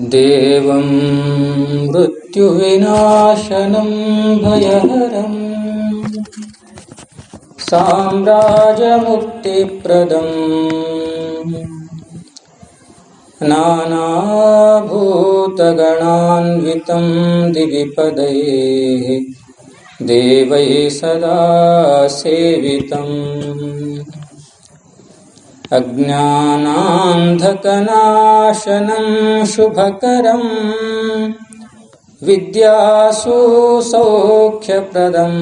देवं मृत्युविनाशनं भयहरम् साम्राज्यमुक्तिप्रदम् नानाभूतगणान्वितं दिविपदैः देवैः सदा सेवितम् अज्ञानान्धकनाशनं शुभकरं विद्यासु सौख्यप्रदम्।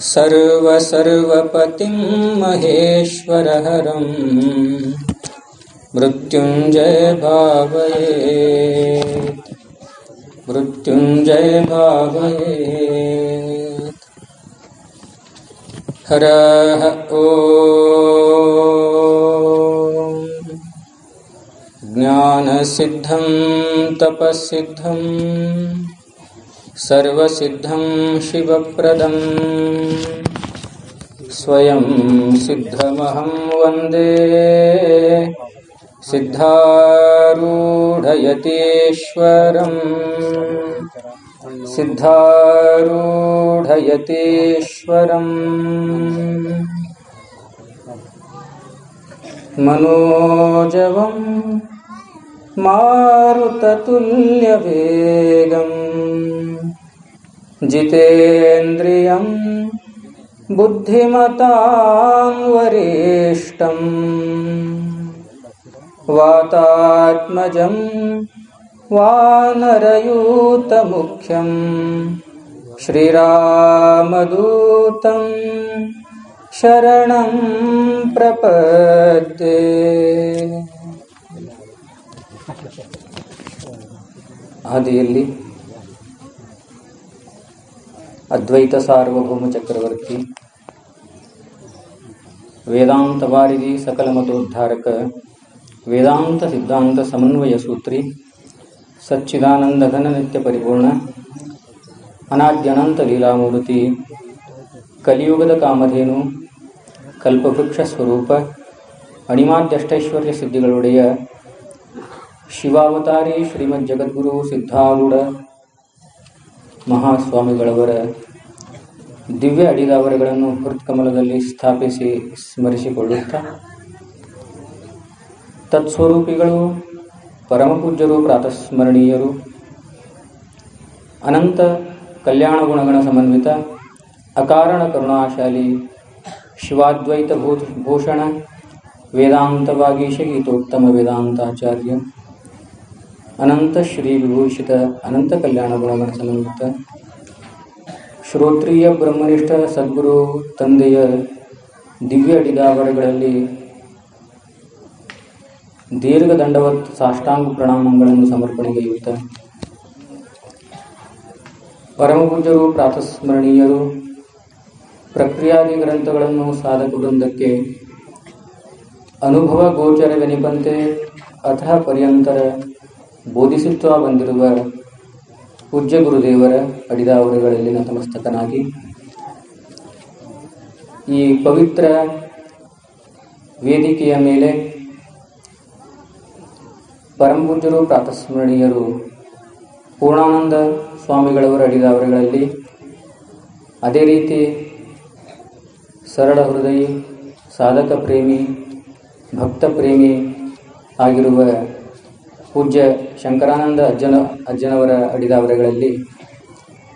सर्वसर्वपतिं महेश्वरहरं मृत्युञ्जय भावयेत् मृत्युञ्जय भावयेत् हरः ॐ ज्ञानसिद्धं तपःसिद्धं सर्वसिद्धं शिवप्रदं। स्वयं सिद्धमहं वन्दे सिद्धारूढयतेश्वरम् सिद्धारूढयतेश्वरम् मनोजवम् मारुततुल्यवेगम् जितेन्द्रियम् बुद्धिमतां बुद्धिमतावरिष्टम् वातात्मजं वानरयूतमुख्यं श्रीरामदूतं शरणं प्रपद्ये ಆದಿಯಲ್ಲಿ ಅದ್ವೈತ ಸಾರ್ವಭೌಮ ಚಕ್ರವರ್ತಿ ವೇದಾಂತ ವಾರಿಧಿ ಸಕಲ ಮತೋದ್ಧಾರಕ ವೇದಾಂತ ಸಿದ್ಧಾಂತ ಸಮನ್ವಯ ಸೂತ್ರಿ ಸಚ್ಚಿದಾನಂದ ಘನ ನಿತ್ಯ ಪರಿಪೂರ್ಣ ಅನಾದ್ಯನಂತ ಲೀಲಾಮೂರ್ತಿ ಕಲಿಯುಗದ ಕಾಮಧೇನು ಕಲ್ಪವೃಕ್ಷ ಸ್ವರೂಪ ಅಣಿಮಾದ್ಯಷ್ಟೈಶ್ವರ್ಯ ಸಿದ್ಧಿಗಳೊಡೆಯ ಶಿವಾವತಾರಿ ಶ್ರೀಮದ್ ಜಗದ್ಗುರು ಸಿದ್ಧಾರೂಢ ಮಹಾಸ್ವಾಮಿಗಳವರ ದಿವ್ಯ ಅಡಿದಾವರಗಳನ್ನು ಹೃತ್ಕಮಲದಲ್ಲಿ ಸ್ಥಾಪಿಸಿ ಸ್ಮರಿಸಿಕೊಳ್ಳುತ್ತಾ ತತ್ಸ್ವರೂಪಿಗಳು, ಪರಮಪೂಜ್ಯರು, ಪ್ರಾತಸ್ಮರಣೀಯರು. ಅನಂತ ಕಲ್ಯಾಣ ಗುಣಗಣ ಸಮನ್ವಿತ, ಅಕಾರಣ ಕರುಣಾಶಾಲಿ, ಶಿವಾದ್ವೈತ ಭೂತ, ಭೂಷಣ ವೇದಾಂತ ವಾಗೀಶ ಗೀತೋತ್ತಮ ವೇದಾಂತಾಚಾರ್ಯ. ಅನಂತ ಶ್ರೀ ವಿಭೂಷಿತ, ಅನಂತ ಕಲ್ಯಾಣ ಗುಣಗಣ ಸಮನ್ವಿತ. ಶ್ರೋತ್ರಿಯ ಬ್ರಹ್ಮನಿಷ್ಠ ಸದ್ಗುರು, ತಂದೆಯ ದಿವ್ಯ ಅಡಿದಾವರಗಳಲ್ಲಿ ದೀರ್ಘ ದಂಡವತ್ ಸಾಷ್ಟಾಂಗ ಪ್ರಣಾಮಗಳನ್ನು ಸಮರ್ಪಣೆಗೈಯುತ್ತ ಪರಮಪೂಜರು ಪ್ರಾತಸ್ಮರಣೀಯರು, ಪ್ರಕ್ರಿಯಾದಿ ಗ್ರಂಥಗಳನ್ನು ಸಾಧಕ ವೃಂದಕ್ಕೆ ಅನುಭವ ಗೋಚರವೆನಿಪಂತೆ ಅಥ ಪರ್ಯಂತರ ಬೋಧಿಸುತ್ತಾ ಬಂದಿರುವ ಪೂಜ್ಯ ಗುರುದೇವರ ಅಡಿದಾವರೆಗಳಲ್ಲಿ ನತಮಸ್ತಕನಾಗಿ ಈ ಪವಿತ್ರ ವೇದಿಕೆಯ ಮೇಲೆ ಪರಮಪೂಜ್ಯರು ಪ್ರಾತಸ್ಮರಣೀಯರು, ಪೂರ್ಣಾನಂದ ಸ್ವಾಮಿಗಳವರ ಅಡಿದಾವರೆಗಳಲ್ಲಿ ಅದೇ ರೀತಿ ಸರಳ ಹೃದಯಿ, ಸಾಧಕ ಪ್ರೇಮಿ, ಭಕ್ತ ಪ್ರೇಮಿ ಆಗಿರುವ ಪೂಜ್ಯ ಶಂಕರಾನಂದ ಅಜ್ಜನ, ಅಜ್ಜನವರ ಅಡಿದಾವರೆಗಳಲ್ಲಿ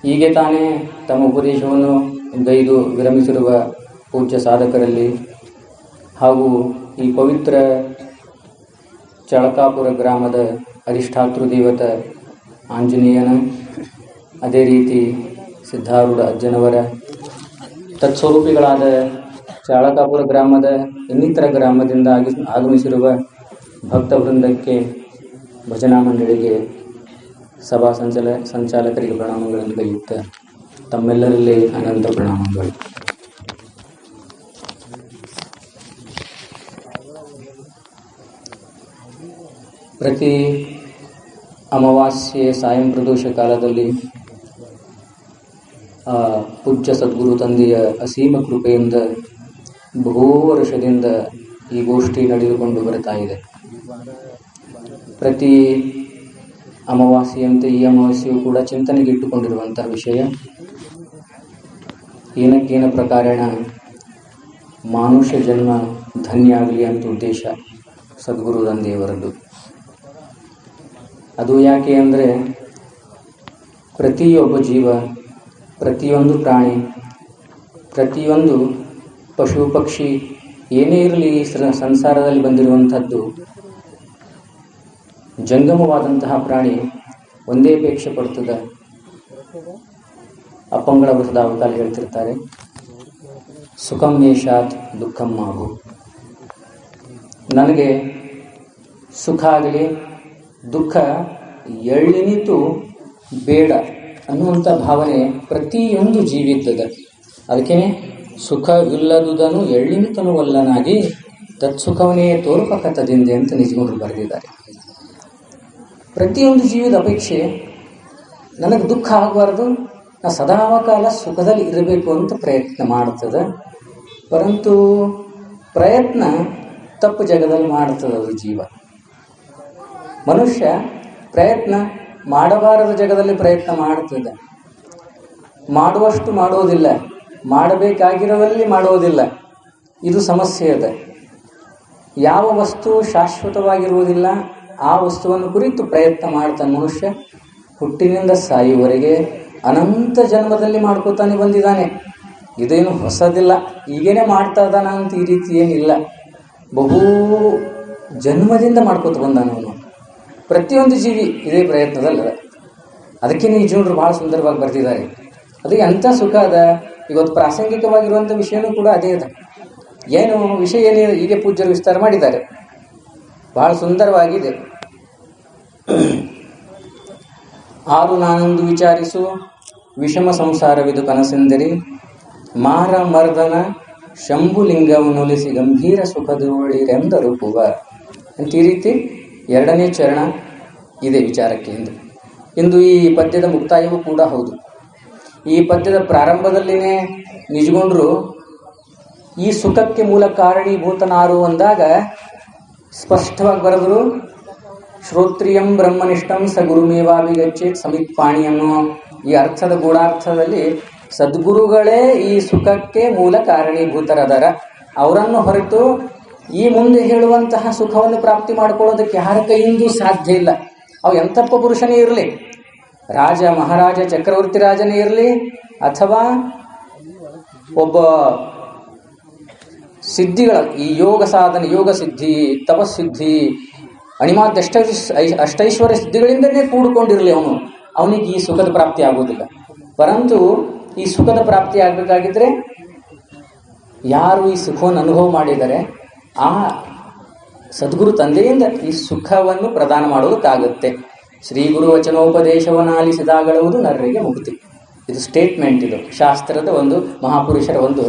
ಹೀಗೆ ತಾನೇ ತಮ್ಮ ಉಪದೇಶವನ್ನು ಗೈದು ವಿರಮಿಸಿರುವ ಪೂಜ್ಯ ಸಾಧಕರಲ್ಲಿ ಹಾಗೂ ಈ ಪವಿತ್ರ ಚಳಕಾಪುರ ಗ್ರಾಮದ ಅರಿಷ್ಠಾತೃ ದೇವತ ಆಂಜನೇಯನ ಅದೇ ರೀತಿ ಸಿದ್ಧಾರೂಢ ಅಜ್ಜನವರ ತತ್ಸ್ವರೂಪಿಗಳಾದ ಚಾಳಕಾಪುರ ಗ್ರಾಮದ ಇನ್ನಿತರ ಗ್ರಾಮದಿಂದ ಆಗಿ, ಆಗಮಿಸಿರುವ ಭಕ್ತ ವೃಂದಕ್ಕೆ ಭಜನಾ ಮಂಡಳಿಗೆ ಸಭಾ ಸಂಚಲ, ಸಂಚಾಲಕರಿಗೆ ಪ್ರಣಾಮಗಳನ್ನು ಕೈಯುತ್ತ ತಮ್ಮೆಲ್ಲರಲ್ಲಿ ಅನಂತ ಪ್ರಣಾಮಗಳು. ಪ್ರತಿ ಅಮಾವಾಸ್ಯೆ ಸಾಯಂ ಪ್ರದೋಷ ಕಾಲದಲ್ಲಿ, ಆ, ಪೂಜ್ಯ ಸದ್ಗುರು ತಂದೆಯ ಅಸೀಮ ಕೃಪೆಯಿಂದ ಬಹು ವರ್ಷದಿಂದ ಈ ಗೋಷ್ಠಿ ನಡೆದುಕೊಂಡು ಬರ್ತಾ ಇದೆ. ಪ್ರತಿ ಅಮಾವಾಸ್ಯೆಯಂತೆ ಈ ಅಮಾವಾಸ್ಯೆಯು ಕೂಡ ಚಿಂತನೆಗೆ ಇಟ್ಟುಕೊಂಡಿರುವಂತಹ ವಿಷಯ. ಏನಕ್ಕೇನ ಪ್ರಕಾರೇಣ? ಮಾನುಷ್ಯ ಜನ್ಮ ಧನ್ಯ ಆಗಲಿ ಅಂತ ಉದ್ದೇಶ ಸದ್ಗುರು ತಂದೆಯವರದ್ದು. ಅದು ಯಾಕೆ ಅಂದರೆ ಪ್ರತಿಯೊಬ್ಬ ಜೀವ, ಪ್ರತಿಯೊಂದು ಪ್ರಾಣಿ, ಪ್ರತಿಯೊಂದು ಪಶು ಪಕ್ಷಿ ಏನೇ ಇರಲಿ ಈ ಸಂಸಾರದಲ್ಲಿ ಬಂದಿರುವಂಥದ್ದು, ಜಂಗಮವಾದಂತಹ ಪ್ರಾಣಿ ಒಂದೇ ಅಪೇಕ್ಷೆ ಪಡ್ತದೆ. ಅಪ್ಪಂಗಳ ವೃದ್ಧಾವತಾಲ ಹೇಳ್ತಿರ್ತಾರೆ, ಸುಖಂ ಮೇಷಾತ್ ದುಃಖಂ ಮಾಗು ನನಗೆ ಸುಖ ಆಗಲಿ ದುಃಖ ಎಳ್ಳಿನಿತು ಬೇಡ ಅನ್ನುವಂಥ ಭಾವನೆ ಪ್ರತಿಯೊಂದು ಜೀವಿದ್ದದ ಅದಕ್ಕೆ ಸುಖವಿಲ್ಲದುದನ್ನು ಎಳ್ಳಿನಿತನುವಲ್ಲನಾಗಿ ತತ್ಸುಖವನೇ ತೋರ್ಪಕತದಿಂದೆ ಅಂತ ನಿಜವರು ಬರೆದಿದ್ದಾರೆ. ಪ್ರತಿಯೊಂದು ಜೀವಿದ ಅಪೇಕ್ಷೆ, ನನಗೆ ದುಃಖ ಆಗಬಾರ್ದು, ನಾ ಸದಾಕಾಲ ಸುಖದಲ್ಲಿ ಇರಬೇಕು ಅಂತ ಪ್ರಯತ್ನ ಮಾಡ್ತದೆ. ಪರಂತು ಪ್ರಯತ್ನ ತಪ್ಪು ಜಗದಲ್ಲಿ ಮಾಡ್ತದೆ ಅದು ಜೀವ. ಮನುಷ್ಯ ಪ್ರಯತ್ನ ಮಾಡಬಾರದ ಜಗದಲ್ಲಿ ಪ್ರಯತ್ನ ಮಾಡ್ತಿದ್ದ ಮಾಡುವಷ್ಟು ಮಾಡುವುದಿಲ್ಲ ಮಾಡಬೇಕಾಗಿರೋದಲ್ಲಿ ಮಾಡುವುದಿಲ್ಲ. ಇದು ಸಮಸ್ಯೆ ಇದೆ ಯಾವ ವಸ್ತು ಶಾಶ್ವತವಾಗಿರುವುದಿಲ್ಲ, ಆ ವಸ್ತುವನ್ನು ಕುರಿತು ಪ್ರಯತ್ನ ಮಾಡ್ತಾನೆ ಮನುಷ್ಯ ಹುಟ್ಟಿನಿಂದ ಸಾಯುವವರೆಗೆ ಅನಂತ ಜನ್ಮದಲ್ಲಿ ಮಾಡ್ಕೋತಾನೆ ಬಂದಿದ್ದಾನೆ. ಇದೇನು ಹೊಸದಿಲ್ಲ, ಈಗೇನೆ ಮಾಡ್ತಾ ಇದ್ದಾನ ಅಂತ ಈ ರೀತಿ ಏನಿಲ್ಲ. ಬಹು ಜನ್ಮದಿಂದ ಮಾಡ್ಕೋತ ಬಂದಾನ ಪ್ರತಿಯೊಂದು ಜೀವಿ ಇದೇ ಪ್ರಯತ್ನದಲ್ಲ ಅದಕ್ಕೆ ಈ ಜೀವನರು ಬಹಳ ಸುಂದರವಾಗಿ ಬರೆದಿದ್ದಾರೆ. ಅದಕ್ಕೆ ಎಂಥ ಸುಖ ಅದ. ಇವತ್ತು ಪ್ರಾಸಂಗಿಕವಾಗಿರುವಂಥ ವಿಷಯನೂ ಕೂಡ ಅದೇ ಅದ. ಏನು ವಿಷಯ ಏನೇ ಹೀಗೆ ಪೂಜ್ಯರು ವಿಸ್ತಾರ ಮಾಡಿದ್ದಾರೆ. ಬಹಳ ಸುಂದರವಾಗಿದೆ. ಆರು ನಾನೊಂದು ವಿಚಾರಿಸು. ವಿಷಮ ಸಂಸಾರವಿದು ಕನಸೆಂದರೆ. ಮಾರ ಮರ್ದನ ಶಂಭುಲಿಂಗವನ್ನೊಲಿಸಿ ಗಂಭೀರ ಸುಖದೊಳಿರೆಂದರು ಪುವ. ಅಂತ ಈ ರೀತಿ? ಎರಡನೇ ಚರಣ ಇದೆ ವಿಚಾರಕ್ಕೆ ಎಂದು ಇಂದು ಈ ಪದ್ಯದ ಮುಕ್ತಾಯವೂ ಕೂಡ ಹೌದು. ಈ ಪದ್ಯದ ಪ್ರಾರಂಭದಲ್ಲಿನೇ ನಿಜಗೊಂಡ್ರು, ಈ ಸುಖಕ್ಕೆ ಮೂಲ ಕಾರಣೀಭೂತನಾರು ಅಂದಾಗ ಸ್ಪಷ್ಟವಾಗಿ ಬರೆದ್ರು, ಶ್ರೋತ್ರಿಯಂ ಬ್ರಹ್ಮನಿಷ್ಠಂ ಸ ಗುರುಮೇವಾಭಿಗಚ್ಚೇತ್ ಸಮಿತ್ ಪಾಣಿ ಅನ್ನೋ ಈ ಅರ್ಥದ ಗೂಢಾರ್ಥದಲ್ಲಿ ಸದ್ಗುರುಗಳೇ ಈ ಸುಖಕ್ಕೆ ಮೂಲ ಕಾರಣೀಭೂತರಾದಾರ ಅವರನ್ನು ಹೊರತು ಈ ಮುಂದೆ ಹೇಳುವಂತಹ ಸುಖವನ್ನು ಪ್ರಾಪ್ತಿ ಮಾಡಿಕೊಳ್ಳೋದಕ್ಕೆ ಯಾರ ಕೈಯಿಂದೂ ಸಾಧ್ಯ ಇಲ್ಲ. ಅವು ಎಂತಪ್ಪ ಪುರುಷನೇ ಇರಲಿ? ರಾಜ, ಮಹಾರಾಜ, ಚಕ್ರವರ್ತಿ ರಾಜನೇ ಇರಲಿ? ಅಥವಾ ಒಬ್ಬ ಸಿದ್ಧಿಗಳ, ಈ ಯೋಗ ಸಾಧನೆ, ಯೋಗ ಸಿದ್ಧಿ, ತಪಸ್ಸಿದ್ಧಿ ಅಣಿಮಾದ್ಯ ಅಷ್ಟ ಅಷ್ಟೈಶ್ವರ್ಯ ಸಿದ್ಧಿಗಳಿಂದನೇ ಕೂಡಿಕೊಂಡಿರಲಿ ಅವನು. ಅವನಿಗೆ ಈ ಸುಖದ ಪ್ರಾಪ್ತಿ ಆಗೋದಿಲ್ಲ ಪರಂತು ಈ ಸುಖದ ಪ್ರಾಪ್ತಿ ಆಗಬೇಕಾಗಿದ್ರೆ ಯಾರು ಈ ಸುಖವನ್ನು ಅನುಭವ ಮಾಡಿದ್ದಾರೆ ಆ ಸದ್ಗುರು ತಂದೆಯಿಂದ ಈ ಸುಖವನ್ನು ಪ್ರದಾನ ಮಾಡುವುದಕ್ಕಾಗುತ್ತೆ. ಶ್ರೀ ಗುರು ವಚನೋಪದೇಶವನ್ನು ಆಲಿಸಿದಾಗಳುವುದು ನರರಿಗೆ ಮುಕ್ತಿ ಇದು ಸ್ಟೇಟ್ಮೆಂಟ್ ಇದು. ಶಾಸ್ತ್ರದ ಒಂದು ಮಹಾಪುರುಷರ ಒಂದು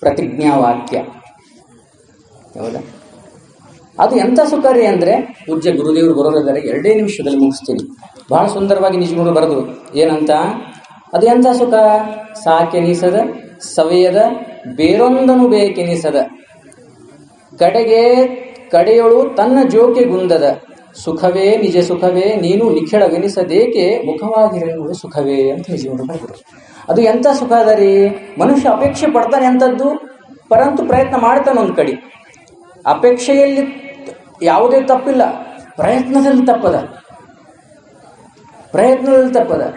ಪ್ರತಿಜ್ಞಾ ವಾಕ್ಯ ಹೌದಾ? ಅದು ಎಂಥ ಸುಖ ರೀ ಅಂದರೆ, ಪೂಜ್ಯ ಗುರುದೇವರು ಬರೋರಿದ್ದಾರೆ ಎರಡೇ ನಿಮಿಷದಲ್ಲಿ ಮುಗಿಸ್ತೀನಿ. ಬಹಳ ಸುಂದರವಾಗಿ ನಿಜಗುರು ಬರೆದು. ಏನಂತ? ಅದು ಎಂಥ ಸುಖ? ಸಾಕೆನಿಸದ, ಸವೆಯದ ಬೇರೊಂದನು ಬೇಕೆನಿಸದ. ಕಡೆಗೆ ಕಡೆಯೊಳು ತನ್ನ ಜೋಕೆ ಗುಂದದ. ಸುಖವೇ ನಿಜ ಸುಖವೇ, ನೀನು ನಿಖಿಳವೆನಿಸದೇಕೆ ಮುಖವಾಗಿರಲು ಸುಖವೇ ಅಂತ ನಿಜವನ್ನು ಬರೆದರು. ಅದು ಎಂಥ ಸುಖ ಅದ ಮನುಷ್ಯ ಅಪೇಕ್ಷೆ ಪಡ್ತಾನೆ ಅಂಥದ್ದು ಪರಂತು ಪ್ರಯತ್ನ ಮಾಡ್ತಾನೆ ಒಂದು ಕಡೆ. ಅಪೇಕ್ಷೆಯಲ್ಲಿ ಯಾವುದೇ ತಪ್ಪಿಲ್ಲ. ಪ್ರಯತ್ನದಲ್ಲಿ ತಪ್ಪದ. ಪ್ರಯತ್ನದಲ್ಲಿ ತಪ್ಪದ.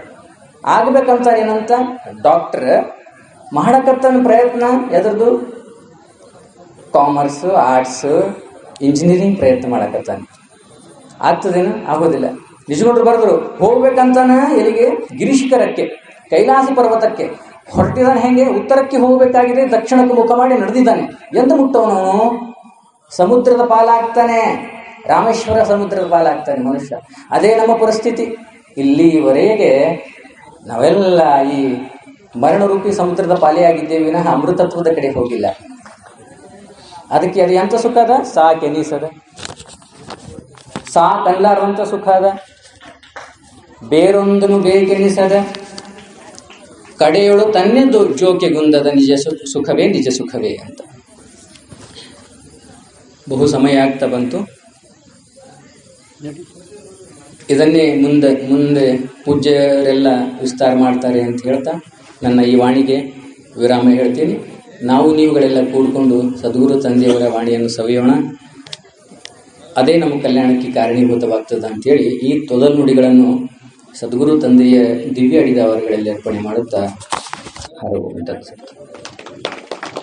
ಆಗ್ಬೇಕಂತ ಏನಂತ? ಡಾಕ್ಟರ್ ಮಾಡಕತ್ತನ ಪ್ರಯತ್ನ ಎದ್ರದ್ದು? ಕಾಮರ್ಸ್ ಆರ್ಟ್ಸ್ ಇಂಜಿನಿಯರಿಂಗ್ ಪ್ರಯತ್ನ ಮಾಡಕತ್ತಾನೆ. ಆಗ್ತದೇನು? ಆಗೋದಿಲ್ಲ. ನಿಜಗೊಂಡ್ರು ಬರೆದ್ರು, ಹೋಗ್ಬೇಕಂತಾನ ಎಲ್ಲಿಗೆ? ಗಿರಿಶಿಖರಕ್ಕೆ ಕೈಲಾಸ ಪರ್ವತಕ್ಕೆ. ಹೊರಟಿದಾನೆ ಹೆಂಗೆ? ಉತ್ತರಕ್ಕೆ ಹೋಗಬೇಕಾಗಿದೆ, ದಕ್ಷಿಣಕ್ಕೆ ಮುಖ ಮಾಡಿ ನಡೆದಿದ್ದಾನೆ. ಎಂದು ಮುಟ್ಟವನು? ಸಮುದ್ರದ ಪಾಲಾಗ್ತಾನೆ. ರಾಮೇಶ್ವರ ಸಮುದ್ರದ ಪಾಲಾಗ್ತಾನೆ ಮನುಷ್ಯ. ಅದೇ ನಮ್ಮ ಪರಿಸ್ಥಿತಿ. ಇಲ್ಲಿವರೆಗೆ ನಾವೆಲ್ಲ ಈ ಮರಣರೂಪಿ ಸಮುದ್ರದ ಪಾಲಿಯಾಗಿದ್ದೇವೆ ವಿನಃ ಅಮೃತತ್ವದ ಕಡೆ ಹೋಗಿಲ್ಲ. ಅದಕ್ಕೆ ಅದು ಎಂಥ ಸುಖ ಅದ? ಸಾಕೆನಿಸದ ಸಾಕಲ್ಲಾರಂಥ ಸುಖ ಅದ. ಬೇರೊಂದನು ಬೇಕೆನಿಸದ ಕಡೆಯೊಳು ತನ್ನೆಂದು ದೊ- ಜೋಕೆ ಗುಂದದ ನಿಜ ಸುಖವೇ ನಿಜ ಸುಖವೇ ಅಂತ. ಬಹು ಸಮಯ ಆಗ್ತಾ ಬಂತು. ಇದನ್ನೇ ಮುಂದೆ ಮುಂದೆ ಪೂಜ್ಯರೆಲ್ಲ ವಿಸ್ತಾರ ಮಾಡ್ತಾರೆ ಅಂತ ಹೇಳ್ತಾ ನನ್ನ ಈ ವಾಣಿಗೆ ವಿರಾಮ ಹೇಳ್ತೀನಿ. ನಾವು ನೀವುಗಳೆಲ್ಲ ಕೂಡಿಕೊಂಡು ಸದ್ಗುರು ತಂದೆಯವರ ವಾಣಿಯನ್ನು ಸವಿಯೋಣ. ಅದೇ ನಮ್ಮ ಕಲ್ಯಾಣಕ್ಕೆ ಕಾರಣೀಭೂತವಾಗ್ತದೆ ಅಂತೇಳಿ ಈ ತೊದಲ್ ನುಡಿಗಳನ್ನು ಸದ್ಗುರು ತಂದೆಯ ದಿವ್ಯ ಅಡಿದವರುಗಳಲ್ಲಿ ಅರ್ಪಣೆ ಮಾಡುತ್ತಾ ಹರವು